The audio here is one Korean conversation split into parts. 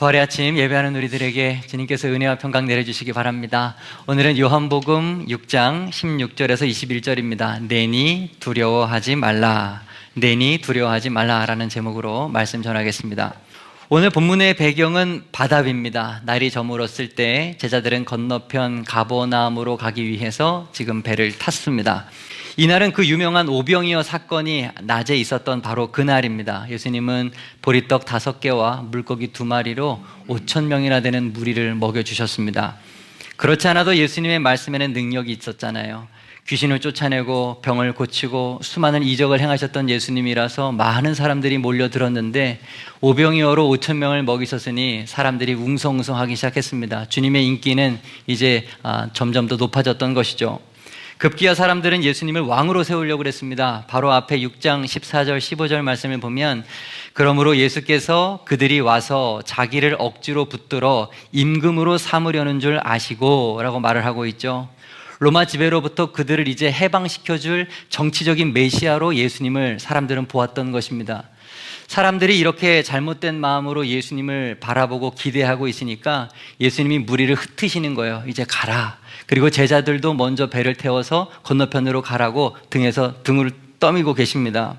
부활의 아침 예배하는 우리들에게 주님께서 은혜와 평강 내려주시기 바랍니다. 오늘은 요한복음 6장 16절에서 21절입니다. 내니 두려워하지 말라. 내니 두려워하지 말라라는 제목으로 말씀 전하겠습니다. 오늘 본문의 배경은 바다입니다. 날이 저물었을 때 제자들은 건너편 가보나움으로 가기 위해서 지금 배를 탔습니다. 이날은 그 유명한 오병이어 사건이 낮에 있었던 바로 그날입니다. 예수님은 보리떡 다섯 개와 물고기 두 마리로 오천 명이나 되는 무리를 먹여 주셨습니다. 그렇지 않아도 예수님의 말씀에는 능력이 있었잖아요. 귀신을 쫓아내고 병을 고치고 수많은 이적을 행하셨던 예수님이라서 많은 사람들이 몰려들었는데 오병이어로 오천 명을 먹이셨으니 사람들이 웅성웅성하기 시작했습니다. 주님의 인기는 이제 아, 점점 더 높아졌던 것이죠. 급기야 사람들은 예수님을 왕으로 세우려고 그랬습니다. 바로 앞에 6장 14절 15절 말씀을 보면 그러므로 예수께서 그들이 와서 자기를 억지로 붙들어 임금으로 삼으려는 줄 아시고라고 말을 하고 있죠. 로마 지배로부터 그들을 이제 해방시켜 줄 정치적인 메시아로 예수님을 사람들은 보았던 것입니다. 사람들이 이렇게 잘못된 마음으로 예수님을 바라보고 기대하고 있으니까 예수님이 무리를 흩으시는 거예요. 이제 가라. 그리고 제자들도 먼저 배를 태워서 건너편으로 가라고 등에서 등을 떠밀고 계십니다.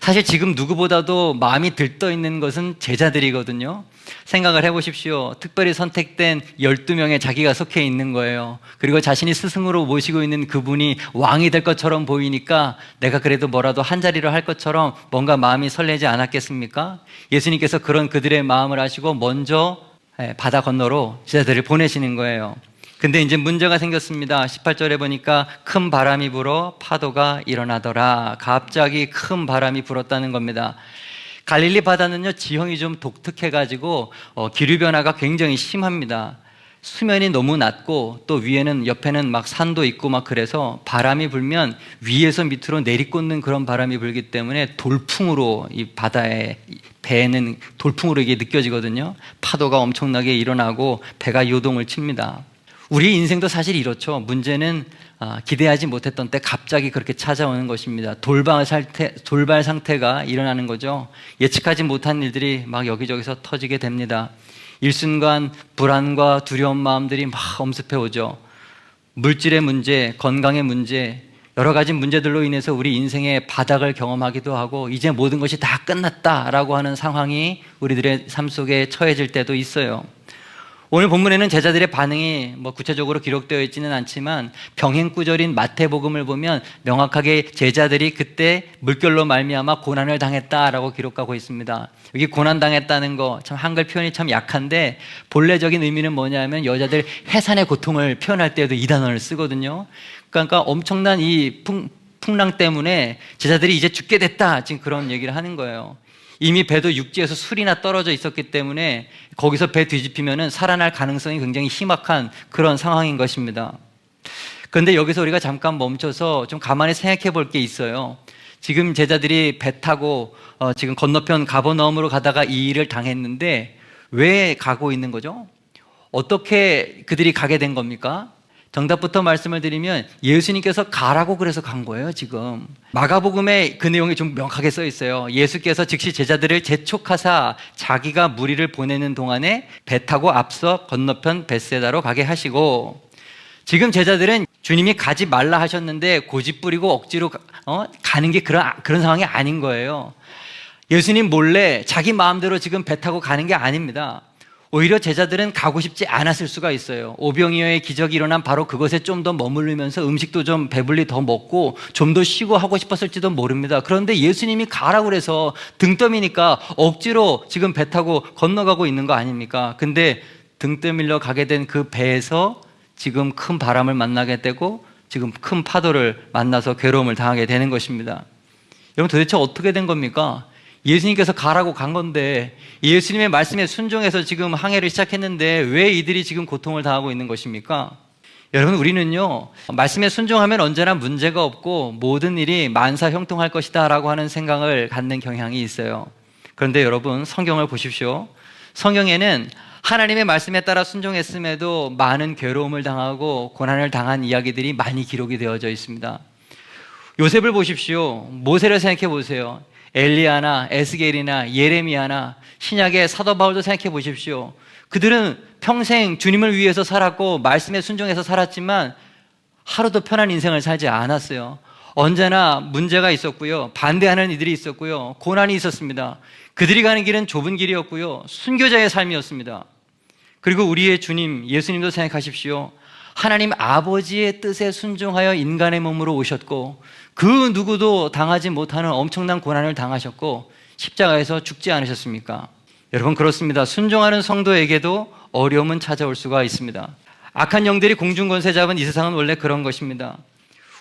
사실 지금 누구보다도 마음이 들떠 있는 것은 제자들이거든요. 생각을 해보십시오. 특별히 선택된 12명의 자기가 속해 있는 거예요. 그리고 자신이 스승으로 모시고 있는 그분이 왕이 될 것처럼 보이니까 내가 그래도 뭐라도 한 자리로 할 것처럼 뭔가 마음이 설레지 않았겠습니까? 예수님께서 그런 그들의 마음을 아시고 먼저 예, 바다 건너로 제자들을 보내시는 거예요. 근데 이제 문제가 생겼습니다. 18절에 보니까 큰 바람이 불어 파도가 일어나더라. 갑자기 큰 바람이 불었다는 겁니다. 갈릴리 바다는요, 지형이 좀 독특해가지고, 어, 기류 변화가 굉장히 심합니다. 수면이 너무 낮고, 또 위에는, 옆에는 막 산도 있고 막 그래서 바람이 불면 위에서 밑으로 내리꽂는 그런 바람이 불기 때문에 돌풍으로 이 바다에, 배는 돌풍으로 이게 느껴지거든요. 파도가 엄청나게 일어나고 배가 요동을 칩니다. 우리 인생도 사실 이렇죠. 문제는 아, 기대하지 못했던 때 갑자기 그렇게 찾아오는 것입니다. 돌발 상태, 돌발 상태가 일어나는 거죠. 예측하지 못한 일들이 막 여기저기서 터지게 됩니다. 일순간 불안과 두려운 마음들이 막 엄습해 오죠. 물질의 문제, 건강의 문제, 여러 가지 문제들로 인해서 우리 인생의 바닥을 경험하기도 하고 이제 모든 것이 다 끝났다라고 하는 상황이 우리들의 삶 속에 처해질 때도 있어요. 오늘 본문에는 제자들의 반응이 뭐 구체적으로 기록되어 있지는 않지만 병행 구절인 마태복음을 보면 명확하게 제자들이 그때 물결로 말미암아 고난을 당했다라고 기록하고 있습니다. 여기 고난 당했다는 거 참 한글 표현이 참 약한데 본래적인 의미는 뭐냐면 여자들 해산의 고통을 표현할 때도 이 단어를 쓰거든요. 그러니까 엄청난 이 풍, 풍랑 때문에 제자들이 이제 죽게 됐다 지금 그런 얘기를 하는 거예요. 이미 배도 육지에서 술이나 떨어져 있었기 때문에 거기서 배 뒤집히면은 살아날 가능성이 굉장히 희박한 그런 상황인 것입니다. 그런데 여기서 우리가 잠깐 멈춰서 좀 가만히 생각해 볼 게 있어요. 지금 제자들이 배 타고 어, 지금 건너편 가버너움으로 가다가 이 일을 당했는데 왜 가고 있는 거죠? 어떻게 그들이 가게 된 겁니까? 정답부터 말씀을 드리면 예수님께서 가라고 그래서 간 거예요, 지금. 마가복음에 그 내용이 좀 명확하게 써 있어요. 예수께서 즉시 제자들을 재촉하사 자기가 무리를 보내는 동안에 배 타고 앞서 건너편 벳세다로 가게 하시고 지금 제자들은 주님이 가지 말라 하셨는데 고집 부리고 억지로 가, 어? 가는 게 그런, 그런 상황이 아닌 거예요. 예수님 몰래 자기 마음대로 지금 배 타고 가는 게 아닙니다. 오히려 제자들은 가고 싶지 않았을 수가 있어요. 오병이어의 기적이 일어난 바로 그것에 좀 더 머무르면서 음식도 좀 배불리 더 먹고 좀 더 쉬고 하고 싶었을지도 모릅니다. 그런데 예수님이 가라고 그래서 등 떠미니까 억지로 지금 배 타고 건너가고 있는 거 아닙니까? 근데 등 떠밀려 가게 된 그 배에서 지금 큰 바람을 만나게 되고 지금 큰 파도를 만나서 괴로움을 당하게 되는 것입니다. 여러분 도대체 어떻게 된 겁니까? 예수님께서 가라고 간 건데 예수님의 말씀에 순종해서 지금 항해를 시작했는데 왜 이들이 지금 고통을 당하고 있는 것입니까? 여러분 우리는요 말씀에 순종하면 언제나 문제가 없고 모든 일이 만사 형통할 것이다라고 하는 생각을 갖는 경향이 있어요. 그런데 여러분 성경을 보십시오. 성경에는 하나님의 말씀에 따라 순종했음에도 많은 괴로움을 당하고 고난을 당한 이야기들이 많이 기록이 되어져 있습니다. 요셉을 보십시오. 모세를 생각해 보세요. 엘리야나 에스겔이나 예레미야나 신약의 사도 바울도 생각해 보십시오. 그들은 평생 주님을 위해서 살았고 말씀에 순종해서 살았지만 하루도 편한 인생을 살지 않았어요. 언제나 문제가 있었고요. 반대하는 이들이 있었고요. 고난이 있었습니다. 그들이 가는 길은 좁은 길이었고요. 순교자의 삶이었습니다. 그리고 우리의 주님, 예수님도 생각하십시오. 하나님 아버지의 뜻에 순종하여 인간의 몸으로 오셨고, 그 누구도 당하지 못하는 엄청난 고난을 당하셨고, 십자가에서 죽지 않으셨습니까? 여러분, 그렇습니다. 순종하는 성도에게도 어려움은 찾아올 수가 있습니다. 악한 영들이 공중권세 잡은 이 세상은 원래 그런 것입니다.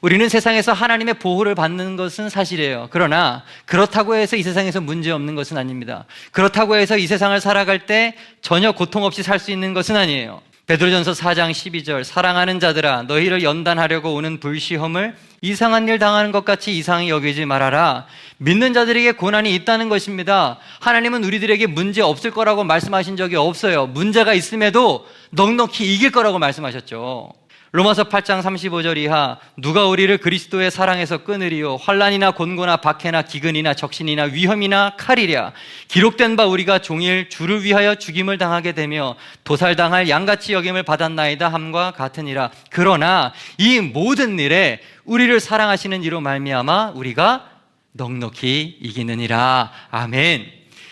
우리는 세상에서 하나님의 보호를 받는 것은 사실이에요. 그러나 그렇다고 해서 이 세상에서 문제 없는 것은 아닙니다. 그렇다고 해서 이 세상을 살아갈 때 전혀 고통 없이 살 수 있는 것은 아니에요. 베드로전서 4장 12절 사랑하는 자들아 너희를 연단하려고 오는 불시험을 이상한 일 당하는 것 같이 이상히 여기지 말아라. 믿는 자들에게 고난이 있다는 것입니다. 하나님은 우리들에게 문제 없을 거라고 말씀하신 적이 없어요. 문제가 있음에도 넉넉히 이길 거라고 말씀하셨죠. 로마서 8장 35절 이하 누가 우리를 그리스도의 사랑에서 끊으리요? 환란이나 곤고나 박해나 기근이나 적신이나 위험이나 칼이랴. 기록된 바 우리가 종일 주를 위하여 죽임을 당하게 되며 도살당할 양같이 여김을 받았나이다 함과 같으니라. 그러나 이 모든 일에 우리를 사랑하시는 이로 말미암아 우리가 넉넉히 이기느니라. 아멘.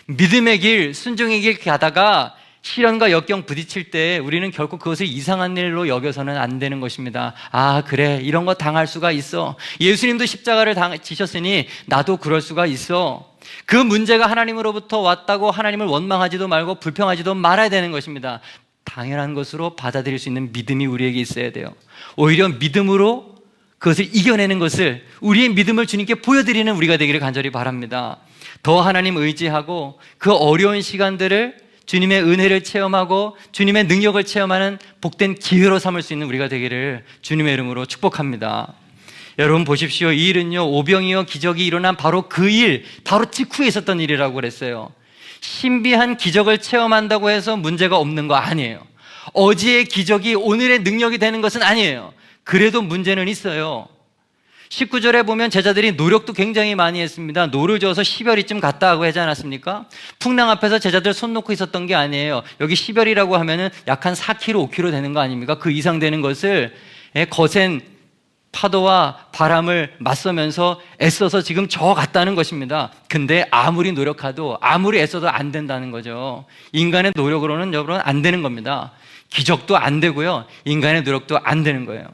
믿음의 길 순종의 길 가다가 시련과 역경 부딪힐 때 우리는 결코 그것을 이상한 일로 여겨서는 안 되는 것입니다. 아, 그래. 이런 거 당할 수가 있어. 예수님도 십자가를 당, 지셨으니 나도 그럴 수가 있어. 그 문제가 하나님으로부터 왔다고 하나님을 원망하지도 말고 불평하지도 말아야 되는 것입니다. 당연한 것으로 받아들일 수 있는 믿음이 우리에게 있어야 돼요. 오히려 믿음으로 그것을 이겨내는 것을 우리의 믿음을 주님께 보여드리는 우리가 되기를 간절히 바랍니다. 더 하나님 의지하고 그 어려운 시간들을 주님의 은혜를 체험하고 주님의 능력을 체험하는 복된 기회로 삼을 수 있는 우리가 되기를 주님의 이름으로 축복합니다. 여러분 보십시오. 이 일은요, 오병이어 기적이 일어난 바로 그 일, 바로 직후에 있었던 일이라고 그랬어요. 신비한 기적을 체험한다고 해서 문제가 없는 거 아니에요. 어제의 기적이 오늘의 능력이 되는 것은 아니에요. 그래도 문제는 있어요. 19절에 보면 제자들이 노력도 굉장히 많이 했습니다. 노를 저어서 10여리쯤 갔다 하고 하지 않았습니까? 풍랑 앞에서 제자들 손 놓고 있었던 게 아니에요. 여기 10여리라고 하면은 약 한 4km, 5km 되는 거 아닙니까? 그 이상 되는 것을 예, 거센 파도와 바람을 맞서면서 애써서 지금 저 갔다는 것입니다. 근데 아무리 노력해도 아무리 애써도 안 된다는 거죠. 인간의 노력으로는 여러분 안 되는 겁니다. 기적도 안 되고요. 인간의 노력도 안 되는 거예요.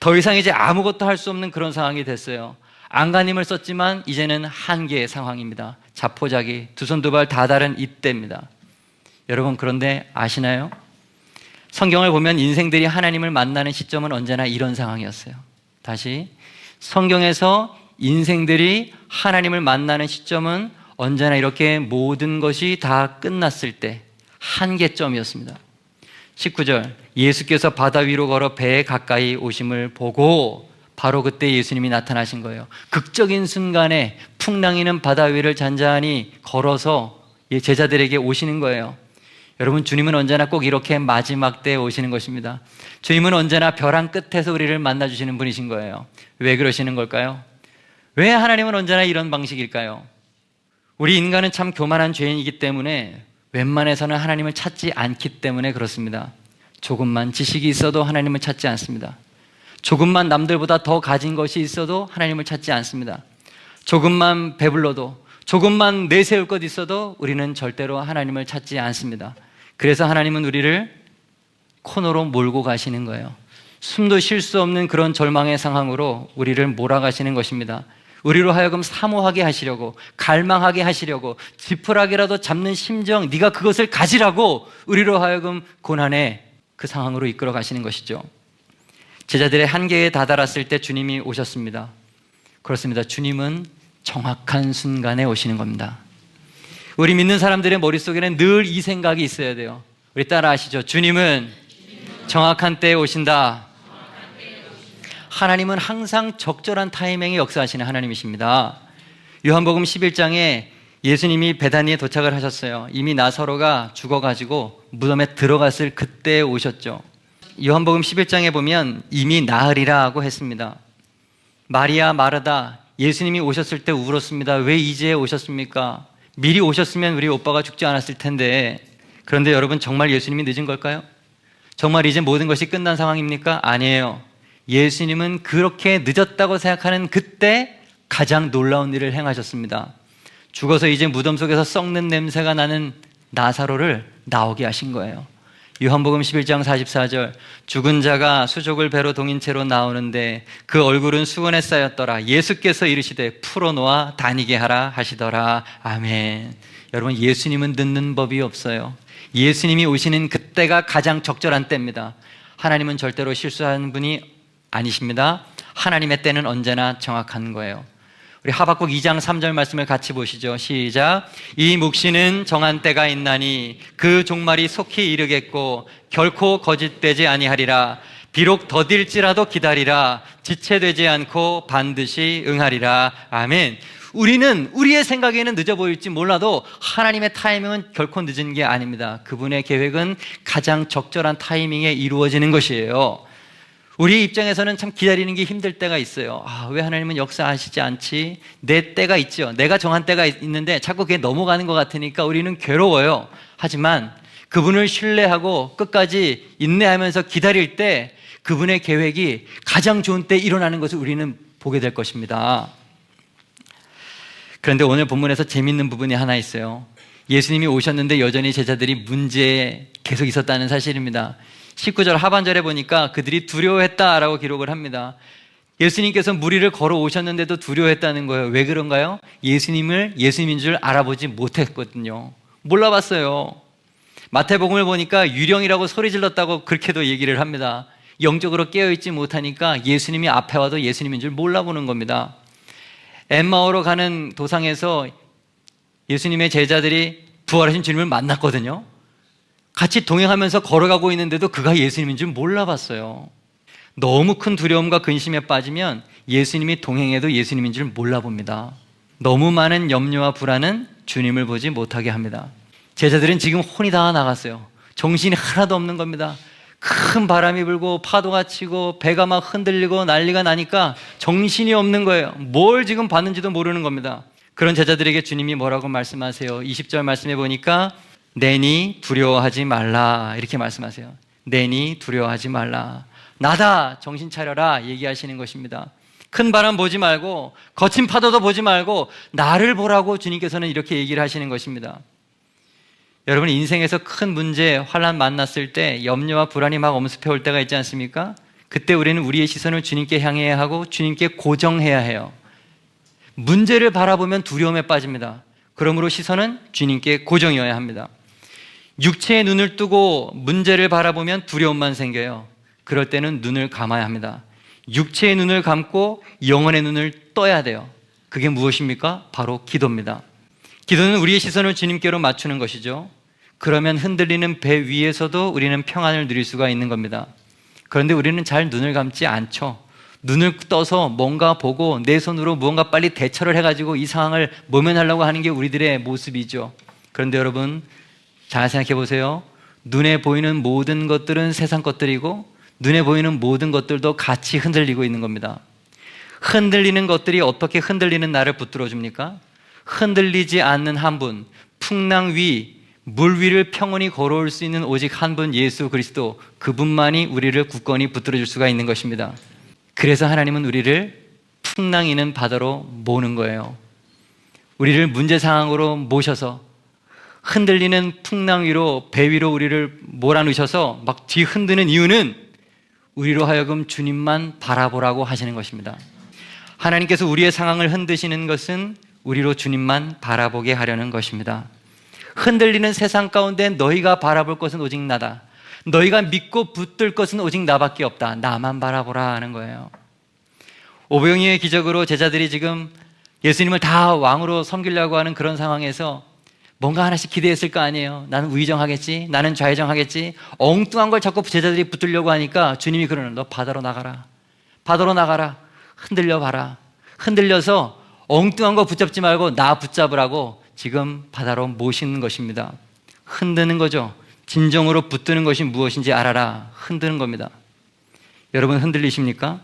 더 이상 이제 아무것도 할 수 없는 그런 상황이 됐어요. 안간힘을 썼지만 이제는 한계의 상황입니다. 자포자기, 두 손 두 발 다 다른 이때입니다. 여러분, 그런데 아시나요? 성경을 보면 인생들이 하나님을 만나는 시점은 언제나 이런 상황이었어요. 다시. 성경에서 인생들이 하나님을 만나는 시점은 언제나 이렇게 모든 것이 다 끝났을 때 한계점이었습니다. 19절 예수께서 바다 위로 걸어 배에 가까이 오심을 보고 바로 그때 예수님이 나타나신 거예요. 극적인 순간에 풍랑이는 바다 위를 잔잔히 걸어서 제자들에게 오시는 거예요. 여러분 주님은 언제나 꼭 이렇게 마지막 때에 오시는 것입니다. 주님은 언제나 벼랑 끝에서 우리를 만나 주시는 분이신 거예요. 왜 그러시는 걸까요? 왜 하나님은 언제나 이런 방식일까요? 우리 인간은 참 교만한 죄인이기 때문에 웬만해서는 하나님을 찾지 않기 때문에 그렇습니다. 조금만 지식이 있어도 하나님을 찾지 않습니다. 조금만 남들보다 더 가진 것이 있어도 하나님을 찾지 않습니다. 조금만 배불러도 조금만 내세울 것 있어도 우리는 절대로 하나님을 찾지 않습니다. 그래서 하나님은 우리를 코너로 몰고 가시는 거예요. 숨도 쉴 수 없는 그런 절망의 상황으로 우리를 몰아가시는 것입니다. 우리로 하여금 사모하게 하시려고 갈망하게 하시려고 지푸라기라도 잡는 심정 네가 그것을 가지라고 우리로 하여금 고난의 그 상황으로 이끌어 가시는 것이죠. 제자들의 한계에 다다랐을 때 주님이 오셨습니다. 그렇습니다. 주님은 정확한 순간에 오시는 겁니다. 우리 믿는 사람들의 머릿속에는 늘 이 생각이 있어야 돼요. 우리 따라 하시죠. 주님은 정확한 때에 오신다. 하나님은 항상 적절한 타이밍에 역사하시는 하나님이십니다. 요한복음 11장에 예수님이 베다니에 도착을 하셨어요. 이미 나사로가 죽어가지고 무덤에 들어갔을 그때 오셨죠. 요한복음 11장에 보면 이미 나으리라고 했습니다. 마리아, 마르다 예수님이 오셨을 때 울었습니다. 왜 이제 오셨습니까? 미리 오셨으면 우리 오빠가 죽지 않았을 텐데. 그런데 여러분 정말 예수님이 늦은 걸까요? 정말 이제 모든 것이 끝난 상황입니까? 아니에요. 예수님은 그렇게 늦었다고 생각하는 그때 가장 놀라운 일을 행하셨습니다. 죽어서 이제 무덤 속에서 썩는 냄새가 나는 나사로를 나오게 하신 거예요. 요한복음 11장 44절 죽은 자가 수족을 배로 동인 채로 나오는데 그 얼굴은 수건에 쌓였더라. 예수께서 이르시되 풀어놓아 다니게 하라 하시더라. 아멘. 여러분 예수님은 늦는 법이 없어요. 예수님이 오시는 그때가 가장 적절한 때입니다. 하나님은 절대로 실수하는 분이 아니십니다 하나님의 때는 언제나 정확한 거예요 우리 하박국 2장 3절 말씀을 같이 보시죠. 시작. 이 묵시는 정한 때가 있나니 그 종말이 속히 이르겠고 결코 거짓되지 아니하리라. 비록 더딜지라도 기다리라. 지체되지 않고 반드시 응하리라. 아멘. 우리는 우리의 생각에는 늦어 보일지 몰라도 하나님의 타이밍은 결코 늦은 게 아닙니다. 그분의 계획은 가장 적절한 타이밍에 이루어지는 것이에요. 우리 입장에서는 참 기다리는 게 힘들 때가 있어요. 아, 왜 하나님은 역사하시지 않지? 내 때가 있죠. 내가 정한 때가 있는데 자꾸 그게 넘어가는 것 같으니까 우리는 괴로워요. 하지만 그분을 신뢰하고 끝까지 인내하면서 기다릴 때 그분의 계획이 가장 좋은 때 일어나는 것을 우리는 보게 될 것입니다. 그런데 오늘 본문에서 재밌는 부분이 하나 있어요. 예수님이 오셨는데 여전히 제자들이 문제에 계속 있었다는 사실입니다. 19절 하반절에 보니까 그들이 두려워했다라고 기록을 합니다. 예수님께서 무리를 걸어 오셨는데도 두려워했다는 거예요. 왜 그런가요? 예수님을 예수님인 줄 알아보지 못했거든요. 몰라봤어요. 마태복음을 보니까 유령이라고 소리 질렀다고 그렇게도 얘기를 합니다. 영적으로 깨어있지 못하니까 예수님이 앞에 와도 예수님인 줄 몰라보는 겁니다. 엠마오로 가는 도상에서 예수님의 제자들이 부활하신 주님을 만났거든요. 같이 동행하면서 걸어가고 있는데도 그가 예수님인 줄 몰라봤어요. 너무 큰 두려움과 근심에 빠지면 예수님이 동행해도 예수님인 줄 몰라봅니다. 너무 많은 염려와 불안은 주님을 보지 못하게 합니다. 제자들은 지금 혼이 다 나갔어요. 정신이 하나도 없는 겁니다. 큰 바람이 불고 파도가 치고 배가 막 흔들리고 난리가 나니까 정신이 없는 거예요. 뭘 지금 봤는지도 모르는 겁니다. 그런 제자들에게 주님이 뭐라고 말씀하세요? 20절 말씀해 보니까 내니 두려워하지 말라 이렇게 말씀하세요. 내니 두려워하지 말라. 나다 정신 차려라 얘기하시는 것입니다. 큰 바람 보지 말고 거친 파도도 보지 말고 나를 보라고 주님께서는 이렇게 얘기를 하시는 것입니다. 여러분 인생에서 큰 문제, 환란 만났을 때 염려와 불안이 막 엄습해 올 때가 있지 않습니까? 그때 우리는 우리의 시선을 주님께 향해야 하고 주님께 고정해야 해요. 문제를 바라보면 두려움에 빠집니다. 그러므로 시선은 주님께 고정이어야 합니다. 육체의 눈을 뜨고 문제를 바라보면 두려움만 생겨요. 그럴 때는 눈을 감아야 합니다. 육체의 눈을 감고 영혼의 눈을 떠야 돼요. 그게 무엇입니까? 바로 기도입니다. 기도는 우리의 시선을 주님께로 맞추는 것이죠. 그러면 흔들리는 배 위에서도 우리는 평안을 누릴 수가 있는 겁니다. 그런데 우리는 잘 눈을 감지 않죠. 눈을 떠서 뭔가 보고 내 손으로 무언가 빨리 대처를 해가지고 이 상황을 모면하려고 하는 게 우리들의 모습이죠. 그런데 여러분, 잘 생각해 보세요. 눈에 보이는 모든 것들은 세상 것들이고 눈에 보이는 모든 것들도 같이 흔들리고 있는 겁니다. 흔들리는 것들이 어떻게 흔들리는 나를 붙들어 줍니까? 흔들리지 않는 한 분, 풍랑 위, 물 위를 평온히 걸어올 수 있는 오직 한 분 예수 그리스도 그분만이 우리를 굳건히 붙들어 줄 수가 있는 것입니다. 그래서 하나님은 우리를 풍랑이는 바다로 모는 거예요. 우리를 문제 상황으로 모셔서 흔들리는 풍랑 위로 배 위로 우리를 몰아넣으셔서 막 뒤흔드는 이유는 우리로 하여금 주님만 바라보라고 하시는 것입니다. 하나님께서 우리의 상황을 흔드시는 것은 우리로 주님만 바라보게 하려는 것입니다. 흔들리는 세상 가운데 너희가 바라볼 것은 오직 나다. 너희가 믿고 붙들 것은 오직 나밖에 없다. 나만 바라보라 하는 거예요. 오병이의 기적으로 제자들이 지금 예수님을 다 왕으로 섬기려고 하는 그런 상황에서 뭔가 하나씩 기대했을 거 아니에요. 나는 우의정하겠지. 나는 좌의정하겠지. 엉뚱한 걸 자꾸 제자들이 붙들려고 하니까 주님이 그러는 너 바다로 나가라. 바다로 나가라. 흔들려 봐라. 흔들려서 엉뚱한 거 붙잡지 말고 나 붙잡으라고 지금 바다로 모시는 것입니다. 흔드는 거죠. 진정으로 붙드는 것이 무엇인지 알아라. 흔드는 겁니다. 여러분 흔들리십니까?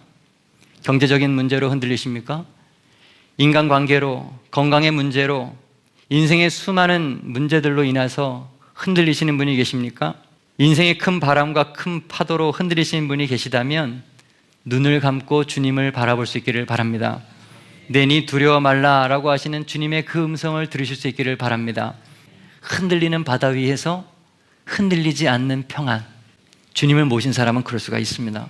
경제적인 문제로 흔들리십니까? 인간관계로, 건강의 문제로, 인생의 수많은 문제들로 인해서 흔들리시는 분이 계십니까? 인생의 큰 바람과 큰 파도로 흔들리시는 분이 계시다면 눈을 감고 주님을 바라볼 수 있기를 바랍니다. 내니 두려워 말라라고 하시는 주님의 그 음성을 들으실 수 있기를 바랍니다. 흔들리는 바다 위에서 흔들리지 않는 평안. 주님을 모신 사람은 그럴 수가 있습니다.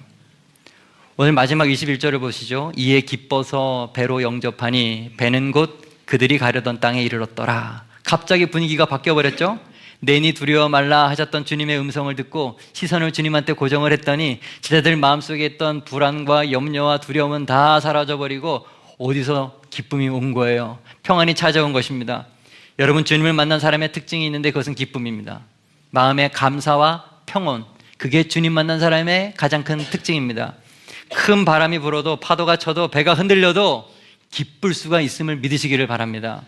오늘 마지막 21절을 보시죠. 이에 기뻐서 배로 영접하니 배는 곧 그들이 가려던 땅에 이르렀더라. 갑자기 분위기가 바뀌어 버렸죠. 내니 두려워 말라 하셨던 주님의 음성을 듣고 시선을 주님한테 고정을 했더니 제자들 마음속에 있던 불안과 염려와 두려움은 다 사라져 버리고 어디서 기쁨이 온 거예요. 평안이 찾아온 것입니다. 여러분 주님을 만난 사람의 특징이 있는데 그것은 기쁨입니다. 마음의 감사와 평온 그게 주님 만난 사람의 가장 큰 특징입니다. 큰 바람이 불어도 파도가 쳐도 배가 흔들려도 기쁠 수가 있음을 믿으시기를 바랍니다.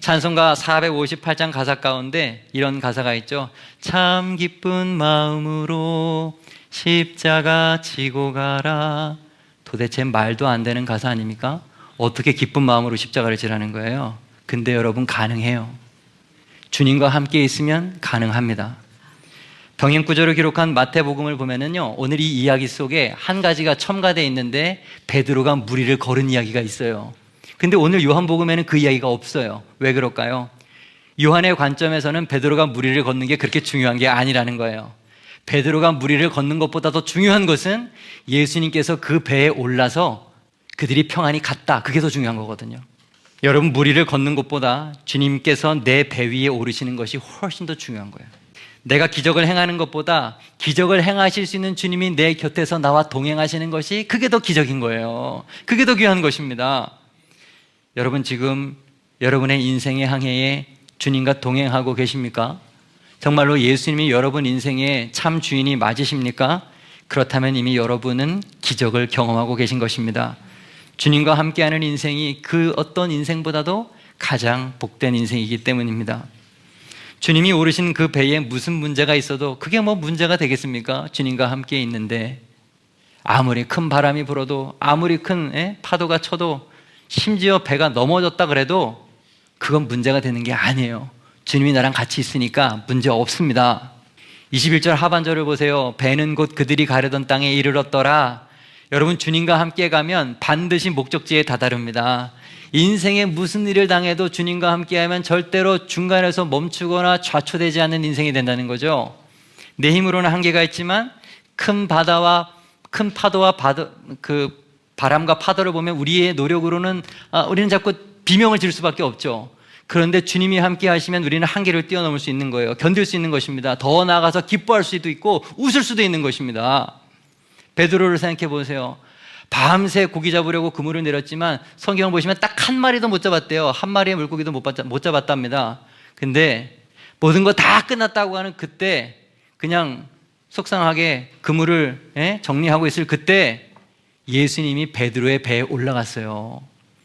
찬송가 458장 가사 가운데 이런 가사가 있죠. 참 기쁜 마음으로 십자가 지고 가라. 도대체 말도 안 되는 가사 아닙니까? 어떻게 기쁜 마음으로 십자가를 지라는 거예요? 근데 여러분 가능해요. 주님과 함께 있으면 가능합니다. 병행 구절을 기록한 마태복음을 보면은요. 오늘 이 이야기 속에 한 가지가 첨가되어 있는데 베드로가 무리를 걸은 이야기가 있어요. 근데 오늘 요한복음에는 그 이야기가 없어요. 왜 그럴까요? 요한의 관점에서는 베드로가 무리를 걷는 게 그렇게 중요한 게 아니라는 거예요. 베드로가 무리를 걷는 것보다 더 중요한 것은 예수님께서 그 배에 올라서 그들이 평안히 갔다. 그게 더 중요한 거거든요. 여러분 무리를 걷는 것보다 주님께서 내 배 위에 오르시는 것이 훨씬 더 중요한 거예요. 내가 기적을 행하는 것보다 기적을 행하실 수 있는 주님이 내 곁에서 나와 동행하시는 것이 그게 더 기적인 거예요. 그게 더 귀한 것입니다. 여러분 지금 여러분의 인생의 항해에 주님과 동행하고 계십니까? 정말로 예수님이 여러분 인생의 참 주인이 맞으십니까? 그렇다면 이미 여러분은 기적을 경험하고 계신 것입니다. 주님과 함께하는 인생이 그 어떤 인생보다도 가장 복된 인생이기 때문입니다. 주님이 오르신 그 배에 무슨 문제가 있어도 그게 뭐 문제가 되겠습니까? 주님과 함께 있는데 아무리 큰 바람이 불어도 아무리 큰 예? 파도가 쳐도 심지어 배가 넘어졌다 그래도 그건 문제가 되는 게 아니에요. 주님이 나랑 같이 있으니까 문제 없습니다. 21절 하반절을 보세요. 배는 곧 그들이 가려던 땅에 이르렀더라. 여러분 주님과 함께 가면 반드시 목적지에 다다릅니다. 인생에 무슨 일을 당해도 주님과 함께하면 절대로 중간에서 멈추거나 좌초되지 않는 인생이 된다는 거죠. 내 힘으로는 한계가 있지만 큰 바다와 큰 파도와 바다, 그 바람과 파도를 보면 우리의 노력으로는 아, 우리는 자꾸 비명을 지를 수밖에 없죠. 그런데 주님이 함께 하시면 우리는 한계를 뛰어넘을 수 있는 거예요. 견딜 수 있는 것입니다. 더 나아가서 기뻐할 수도 있고 웃을 수도 있는 것입니다. 베드로를 생각해 보세요. 밤새 고기 잡으려고 그물을 내렸지만 성경 보시면 딱 한 마리도 못 잡았대요. 한 마리의 물고기도 못, 봤, 못 잡았답니다. 근데 모든 거 다 끝났다고 하는 그때 그냥 속상하게 그물을 예? 정리하고 있을 그때 예수님이 베드로의 배에 올라갔어요.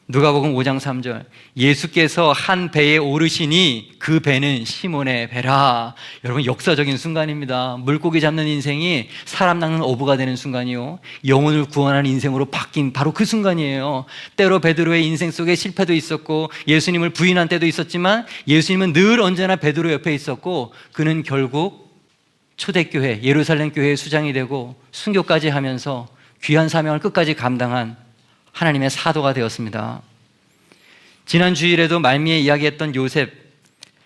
누가복음 5장 3절. 예수께서 한 배에 오르시니 그 배는 시몬의 배라. 여러분 역사적인 순간입니다. 물고기 잡는 인생이 사람 낚는 어부가 되는 순간이요. 영혼을 구원하는 인생으로 바뀐 바로 그 순간이에요. 때로 베드로의 인생 속에 실패도 있었고 예수님을 부인한 때도 있었지만 예수님은 늘 언제나 베드로 옆에 있었고 그는 결국 초대교회 예루살렘 교회의 수장이 되고 순교까지 하면서 귀한 사명을 끝까지 감당한 하나님의 사도가 되었습니다. 지난 주일에도 말미에 이야기했던 요셉,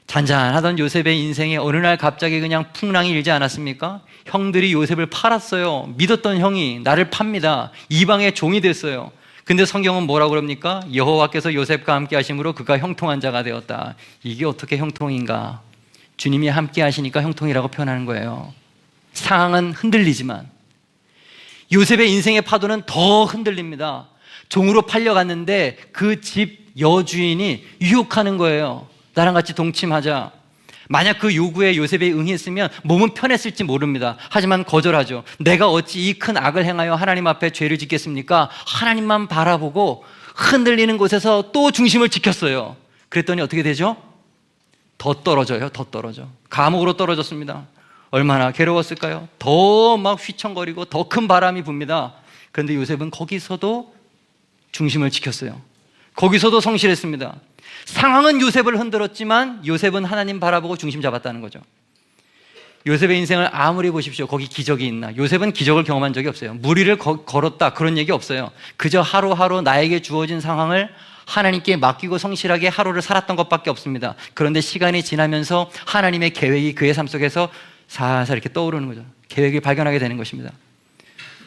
잔잔하던 요셉의 인생에 어느 날 갑자기 그냥 풍랑이 일지 않았습니까? 형들이 요셉을 팔았어요. 믿었던 형이 나를 팝니다. 이방의 종이 됐어요. 근데 성경은 뭐라고 그럽니까? 여호와께서 요셉과 함께 하심으로 그가 형통한 자가 되었다. 이게 어떻게 형통인가? 주님이 함께 하시니까 형통이라고 표현하는 거예요. 상황은 흔들리지만 요셉의 인생의 파도는 더 흔들립니다. 종으로 팔려갔는데 그 집 여주인이 유혹하는 거예요. 나랑 같이 동침하자. 만약 그 요구에 요셉이 응했으면 몸은 편했을지 모릅니다. 하지만 거절하죠. 내가 어찌 이 큰 악을 행하여 하나님 앞에 죄를 짓겠습니까? 하나님만 바라보고 흔들리는 곳에서 또 중심을 지켰어요. 그랬더니 어떻게 되죠? 더 떨어져요. 더 떨어져. 감옥으로 떨어졌습니다. 얼마나 괴로웠을까요? 더 막 휘청거리고 더 큰 바람이 붑니다. 그런데 요셉은 거기서도 중심을 지켰어요. 거기서도 성실했습니다. 상황은 요셉을 흔들었지만 요셉은 하나님 바라보고 중심 잡았다는 거죠. 요셉의 인생을 아무리 보십시오. 거기 기적이 있나. 요셉은 기적을 경험한 적이 없어요. 무리를 거- 걸었다. 그런 얘기 없어요. 그저 하루하루 나에게 주어진 상황을 하나님께 맡기고 성실하게 하루를 살았던 것밖에 없습니다. 그런데 시간이 지나면서 하나님의 계획이 그의 삶 속에서 살살 이렇게 떠오르는 거죠. 계획을 발견하게 되는 것입니다.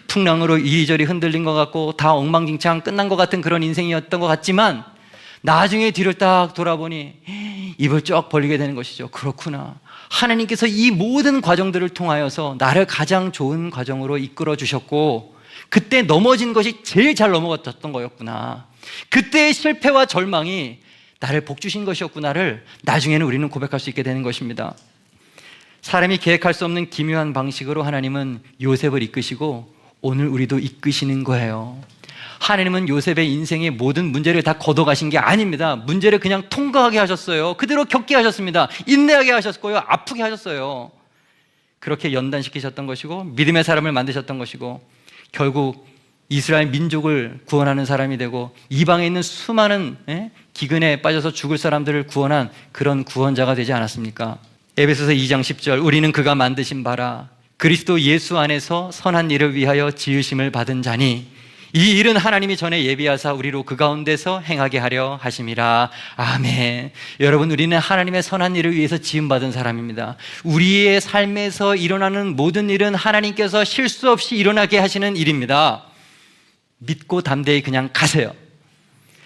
풍랑으로 이리저리 흔들린 것 같고 다 엉망진창 끝난 것 같은 그런 인생이었던 것 같지만 나중에 뒤를 딱 돌아보니 입을 쩍 벌리게 되는 것이죠. 그렇구나. 하나님께서 이 모든 과정들을 통하여서 나를 가장 좋은 과정으로 이끌어 주셨고 그때 넘어진 것이 제일 잘 넘어갔던 거였구나. 그때의 실패와 절망이 나를 복 주신 것이었구나를 나중에는 우리는 고백할 수 있게 되는 것입니다. 사람이 계획할 수 없는 기묘한 방식으로 하나님은 요셉을 이끄시고 오늘 우리도 이끄시는 거예요. 하나님은 요셉의 인생의 모든 문제를 다 걷어가신 게 아닙니다. 문제를 그냥 통과하게 하셨어요. 그대로 겪게 하셨습니다. 인내하게 하셨고요. 아프게 하셨어요. 그렇게 연단시키셨던 것이고 믿음의 사람을 만드셨던 것이고 결국 이스라엘 민족을 구원하는 사람이 되고 이방에 있는 수많은 예? 기근에 빠져서 죽을 사람들을 구원한 그런 구원자가 되지 않았습니까? 에베소서 2장 10절 우리는 그가 만드신 바라. 그리스도 예수 안에서 선한 일을 위하여 지으심을 받은 자니 이 일은 하나님이 전에 예비하사 우리로 그 가운데서 행하게 하려 하심이라. 아멘. 여러분 우리는 하나님의 선한 일을 위해서 지음받은 사람입니다. 우리의 삶에서 일어나는 모든 일은 하나님께서 실수 없이 일어나게 하시는 일입니다. 믿고 담대히 그냥 가세요.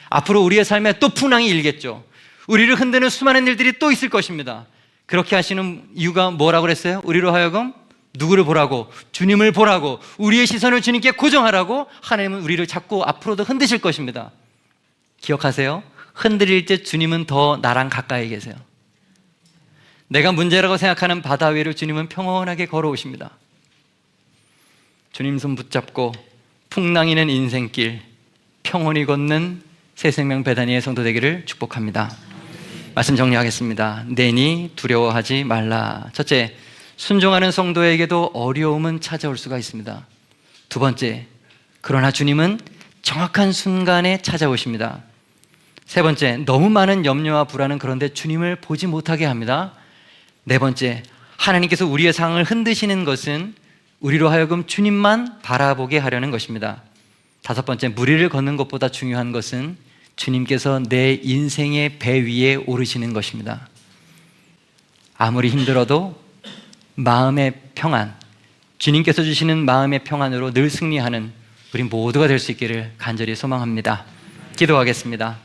앞으로 우리의 삶에 또 풍랑이 일겠죠. 우리를 흔드는 수많은 일들이 또 있을 것입니다 그렇게 하시는 이유가 뭐라고 그랬어요? 우리로 하여금 누구를 보라고? 주님을 보라고. 우리의 시선을 주님께 고정하라고 하나님은 우리를 자꾸 앞으로도 흔드실 것입니다. 기억하세요? 흔들릴 때 주님은 더 나랑 가까이 계세요. 내가 문제라고 생각하는 바다 위를 주님은 평온하게 걸어오십니다. 주님 손 붙잡고 풍랑이는 인생길 평온히 걷는 새 생명 배단위의 성도 되기를 축복합니다. 말씀 정리하겠습니다. 내니 두려워하지 말라. 첫째, 순종하는 성도에게도 어려움은 찾아올 수가 있습니다. 두 번째, 그러나 주님은 정확한 순간에 찾아오십니다. 세 번째, 너무 많은 염려와 불안은 그런데 주님을 보지 못하게 합니다. 네 번째, 하나님께서 우리의 상을 흔드시는 것은 우리로 하여금 주님만 바라보게 하려는 것입니다. 다섯 번째, 무리를 걷는 것보다 중요한 것은 주님께서 내 인생의 배 위에 오르시는 것입니다. 아무리 힘들어도 마음의 평안, 주님께서 주시는 마음의 평안으로 늘 승리하는 우리 모두가 될 수 있기를 간절히 소망합니다. 기도하겠습니다.